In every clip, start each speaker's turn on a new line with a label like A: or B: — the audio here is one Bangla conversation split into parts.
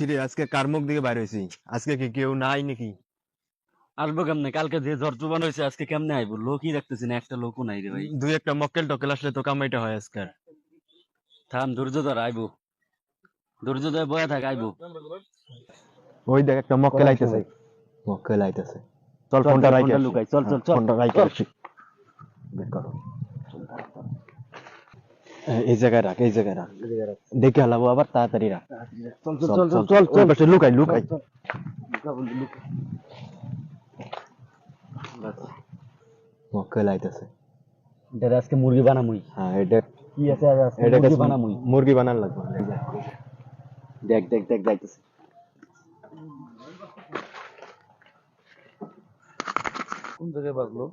A: কিরে আজকে কার মুখ দিকে বাইর হয়েছি আজকে কি কেউ নাই নাকি?
B: আসব কেমনে? কালকে যে ঝড় তুফান হয়েছে আজকে কেমনে আইবো? লোকই দেখতেছি না একটা লোকও নাই রে ভাই।
A: দুই একটা মক্কেল টক্কেল আসলে তো কামাইটা হয় আজকাল
B: থাম ধৈর্য ধর আইবো। ধৈর্য ধরে বয়ে থাক আইবো।
A: ওই দেখ একটা মক্কেল আইতেছে। মক্কেল আইতেছে। চল ফোনটা রাইখে
B: লুকাই, চল, চল, চল।
A: ফোনটা রাইখে বের করো। এ- এই জায়গায় রাখ এই জায়গায় রাখ দেখে হালাবো আবার তাড়াতাড়ি রাখ
B: চল
A: চল চল চল ওই পাশে লুকাই লুকাই মক্কেল আইতেছে
B: এটা আজকে মুরগি বানামুই
A: হ্যাঁ এটা
B: কি আছে আজ আজকে
A: এটা
B: মুরগি বানামুই
A: মুরগি বানান লাগবে
B: দেখ দেখ দেখ যাইতেছে কোন জায়গায় বাজলো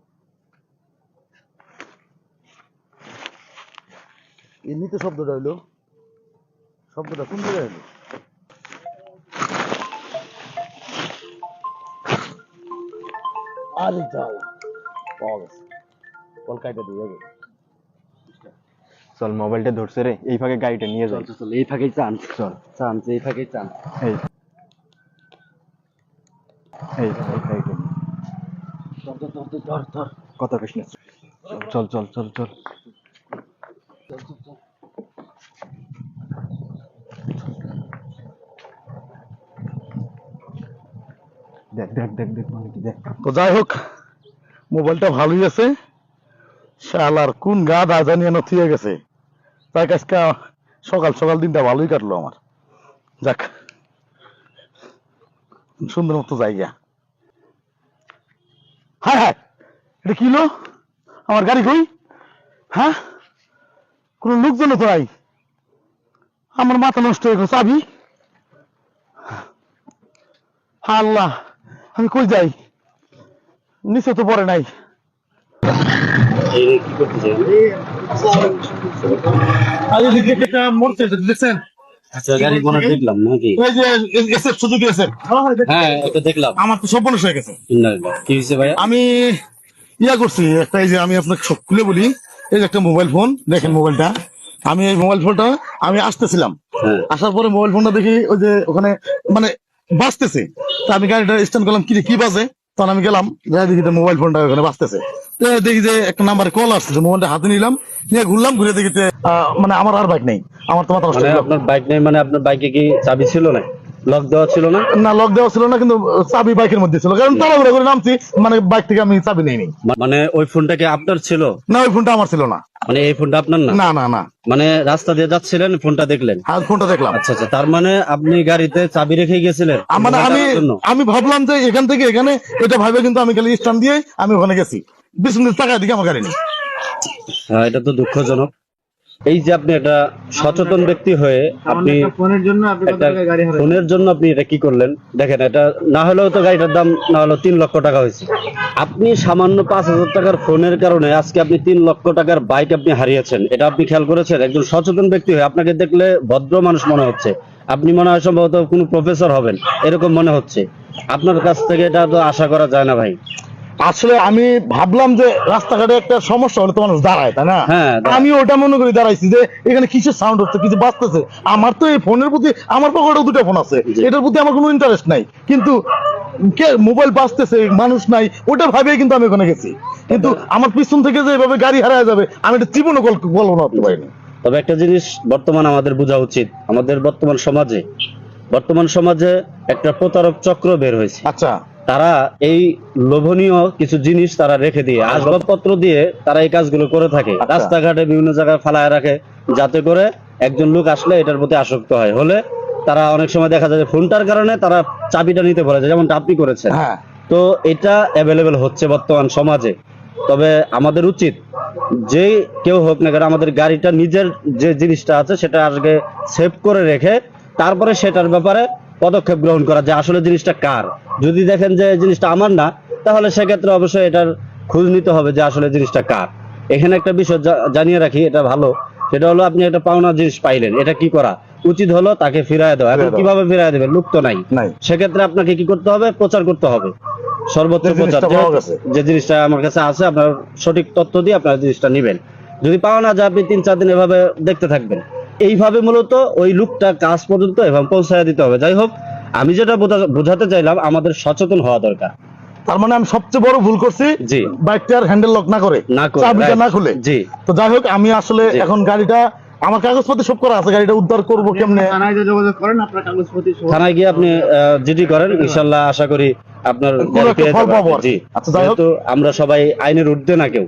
B: এমনিতে শব্দটা হইল। শব্দটা কোন জায়গায় হইল? আরে যাও। পাওয়া গেছে। কলকাতা দিয়ে যাবে।
A: চল মোবাইলটা ধরছে রে। এই ফাঁকে গাড়িটা নিয়ে
B: চল
A: যাই।
B: চল চল এই ফাঁকেই চান্স
A: চল।
B: চান্স এই ফাঁকেই চান্স
A: এই। এই এই সাইডে
B: ধর ধর
A: কত কৃষ্ণ চল চল চল চল। দেখ দেখ দেখ দেখ মানে দেখ
C: তো যাই হোক, মোবাইলটা ভালোই আছে। শালার কোন গা দা জানি এনে থুয়ে গেছে। তাই আজকে সকাল সকাল দিনটা ভালোই কাটলো আমার। যাক, সুন্দর মতো জায়গা। হায় হায় এটা কি লো আমার গাড়ি কই? হ্যাঁ? কোন লোকজন তো নাই। আমার মাথা নষ্ট হয়ে গেছে চাবি আল্লাহ। আমি কই যাই? নিচে তো পড়ে নাই। মরছে দেখছেন?
B: আচ্ছা হ্যাঁ এটা দেখলাম।
C: আমার তো সব মানুষ হয়ে গেছে।
B: ইন্নালিল্লাহ। কি হয়েছে ভাইয়া?
C: আমি ইয়া করছি একটা এই যে আমি আপনাকে সব খুলে বলি এই যে একটা মোবাইল ফোন দেখেন মোবাইলটা। আমি এই মোবাইল ফোনটা আমি আসতেছিলাম।
B: হ্যাঁ।
C: আসার পরে মোবাইল ফোনটা দেখি ওই যে ওখানে মানে বাজতেছে। তা আমি গাড়িটা স্ট্যান্ড করলাম কি কি বাজে? তখন আমি গেলাম দেখি যে মোবাইল ফোনটা ওখানে বাজতেছে। তো দেখি যে একটা নাম্বারে কল আসছে মোবাইলটা হাতে নিলাম নিয়ে ঘুরলাম ঘুরে দেখি যে, মানে আমার আর বাইক নেই আমার তো মাথা নষ্ট
B: মানে। আপনার বাইক নেই মানে আপনার বাইকে কি চাবি ছিল না? লক দেওয়া ছিল না?
C: না লক দেওয়া ছিল না কিন্তু চাবি বাইকের মধ্যে ছিল কারণ তাড়াহুড়া করে নামছি মানে বাইক থেকে আমি চাবি নেই নি
B: মানে ওই ফোনটা কি আপনার ছিল?
C: না ওই ফোনটা আমার ছিল না।
B: মানে এই ফোনটা আপনার না?
C: না না না।
B: মানে রাস্তা দিয়ে যাচ্ছিলেন ফোনটা দেখলেন?
C: আর ফোনটা দেখলাম।
B: আচ্ছা আচ্ছা তার মানে আপনি গাড়িতে চাবি রেখে গেছিলেন?
C: মানে আমি আমি ভাবলাম যে এখান থেকে এখানে এটা ভাবে কিন্তু আমি খালি স্ট্যান্ড দিয়ে আমি ওখানে গেছি। বিশ মিনিট টাকা দিকে আমার গাড়ি নেই।
B: হ্যাঁ এটা তো দুঃখজনক। এই যে আপনি একটা সচেতন ব্যক্তি হয়ে আপনি
A: ফোনের জন্য
B: ফোনের জন্য আপনি এটা কি করলেন? দেখেন এটা না হলেও তো গাড়িটার দাম না হলেও তিন লক্ষ টাকা হয়েছে। আপনি সামান্য পাঁচ হাজার টাকার ফোনের কারণে আজকে আপনি তিন লক্ষ টাকার বাইক আপনি হারিয়েছেন। এটা আপনি খেয়াল করেছেন? একজন সচেতন ব্যক্তি হয়ে আপনাকে দেখলে ভদ্র মানুষ মনে হচ্ছে। আপনি মনে হয় সম্ভবত কোনো প্রফেসর হবেন। এরকম মনে হচ্ছে। আপনার কাছ থেকে এটা তো আশা করা যায় না ভাই।
C: আসলে আমি ভাবলাম যে রাস্তাঘাটে একটা সমস্যা হলে তো মানুষ দাঁড়ায় তাই না?
B: হ্যাঁ,
C: আমি ওটা মনে করি দাঁড়াইছি যে এখানে কিসের সাউন্ড হচ্ছে কিছু বাজতেছে। আমার তো এই ফোনের প্রতি আমার পকেটে দুটো ফোন আছে। এটার প্রতি আমার কোনো ইন্টারেস্ট নাই। কিন্তু কে মোবাইল বাজতেছে মানুষ নাই ওটা ভাবেই কিন্তু আমি ওখানে গেছি। কিন্তু আমার পিছন থেকে যে এভাবে গাড়ি হারায় যাবে আমি এটা জীবনে কল- কল্পনা করতে পারিনি।
B: তবে একটা জিনিস বর্তমান আমাদের বোঝা উচিত। আমাদের বর্তমান সমাজে বর্তমান সমাজে একটা প্রতারক চক্র বের হয়েছে।
C: আচ্ছা।
B: তারা এই লোভনীয় কিছু জিনিস তারা রেখে দিয়ে আসবাবপত্র দিয়ে তারা এই কাজগুলো করে থাকে।
C: আচ্ছা।
B: রাস্তাঘাটে বিভিন্ন জায়গায় ফালায় রাখে যাতে করে একজন লোক আসলে এটার প্রতি আসক্ত হয়। হলে তারা অনেক সময় দেখা যায় যে ফোনটার কারণে তারা চাবিটা নিতে পারে যেমনটা আপনি করেছেন।
C: হ্যাঁ।
B: তো এটা অ্যাভেলেবেল হচ্ছে বর্তমান সমাজে। তবে আমাদের উচিত যে কেউ হোক না কেন আমাদের গাড়িটা নিজের যে জিনিসটা আছে সেটা আজকে সেভ করে রেখে তারপরে সেটার ব্যাপারে পদক্ষেপ গ্রহণ করা যে আসলে জিনিসটা কার? যদি দেখেন যে জিনিসটা আমার না তাহলে সেক্ষেত্রে অবশ্যই এটার খোঁজ নিতে হবে যে আসলে জিনিসটা কার। এখানে একটা বিষয় জানিয়ে রাখি এটা ভালো। সেটা হলো আপনি একটা পাওনা জিনিস পাইলেন এটা কি করা? উচিত হলো তাকে ফিরায় দেওয়া। এখন। কীভাবে ফিরায় দেবেন লুপ্ত নাই। সেক্ষেত্রে আপনাকে কি করতে হবে? প্রচার করতে হবে। সর্বোচ্চ প্রচার। যে- যে জিনিসটা আমার কাছে আছে আপনার সঠিক তথ্য দিয়ে আপনার জিনিসটা নিবেন। যদি পাওয়া না যায় আপনি তিন চার দিন এভাবে দেখতে থাকবেন। এইভাবে মূলত ওই লুকটা কাজ পর্যন্ত এবং পৌঁছায় দিতে হবে। যাই হোক আমি যেটা বোঝাতে চাইলাম আমাদের সচেতন হওয়া দরকার।
C: তার মানে আমি সবচেয়ে বড় ভুল করছি
B: জি।
C: বাইকটার হ্যান্ডেল লক না করে
B: না করে
C: চাবিটা না খুলে।
B: জি।
C: তো যাই হোক আমি আসলে এখন গাড়িটা আমার কাগজপত্র সব করা আছে গাড়িটা উদ্ধার করব কেমনে?
D: থানায় যোগাযোগ করেন আপনার কাগজপত্র
B: থানায় গিয়ে আপনি জিডি করেন ইনশাল্লাহ আশা করি আপনার
C: আচ্ছা,
B: আমরা সবাই আইনের ঊর্ধ্বে না কেউ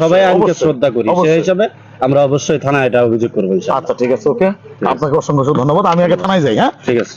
B: সবাই আইনকে শ্রদ্ধা করি। সেই হিসাবে আমরা অবশ্যই থানায় এটা অভিযোগ করব
C: আচ্ছা ঠিক আছে ওকে। আপনাকে অসংখ্য ধন্যবাদ। আমি আগে থানায় যাই হ্যাঁ?
B: ঠিক আছে।